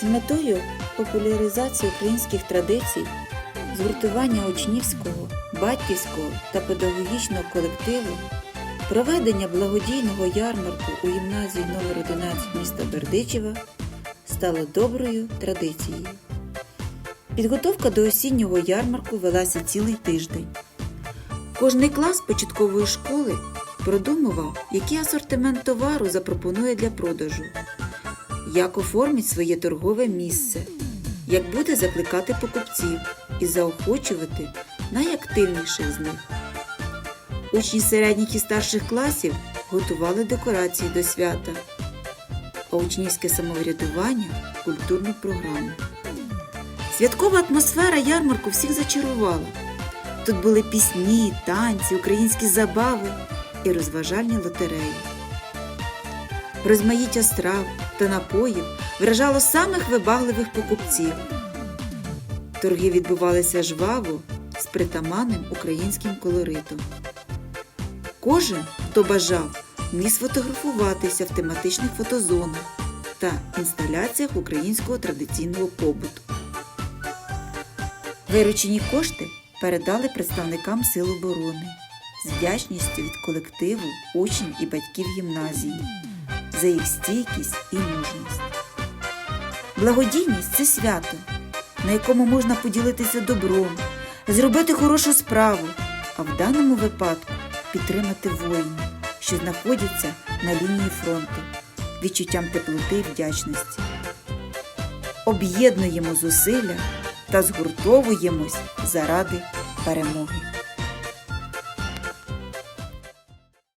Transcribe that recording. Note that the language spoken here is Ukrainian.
З метою популяризації українських традицій, згуртування учнівського, батьківського та педагогічного колективу, проведення благодійного ярмарку у гімназії номер 11 міста Бердичева стало доброю традицією. Підготовка до осіннього ярмарку велася цілий тиждень. Кожний клас початкової школи продумував, який асортимент товару запропонує для продажу, як оформить своє торгове місце, як буде закликати покупців і заохочувати найактивніших з них. Учні середніх і старших класів готували декорації до свята, а учнівське самоврядування культурну програму. Святкова атмосфера ярмарку всіх зачарувала. Тут були пісні, танці, українські забави і розважальні лотереї. Розмаїття страв та напоїв вражало самих вибагливих покупців. Торги відбувалися жваво з притаманним українським колоритом. Кожен, хто бажав, міг сфотографуватися в тематичних фотозонах та інсталяціях українського традиційного побуту. Виручені кошти передали представникам Сил оборони з вдячністю від колективу, учнів і батьків гімназії за їх стійкість і мужність. Благодійність це свято, на якому можна поділитися добром, зробити хорошу справу, а в даному випадку підтримати воїнів, що знаходяться на лінії фронту, відчуттям теплоти і вдячності. Об'єднуємо зусилля та згуртовуємось заради перемоги.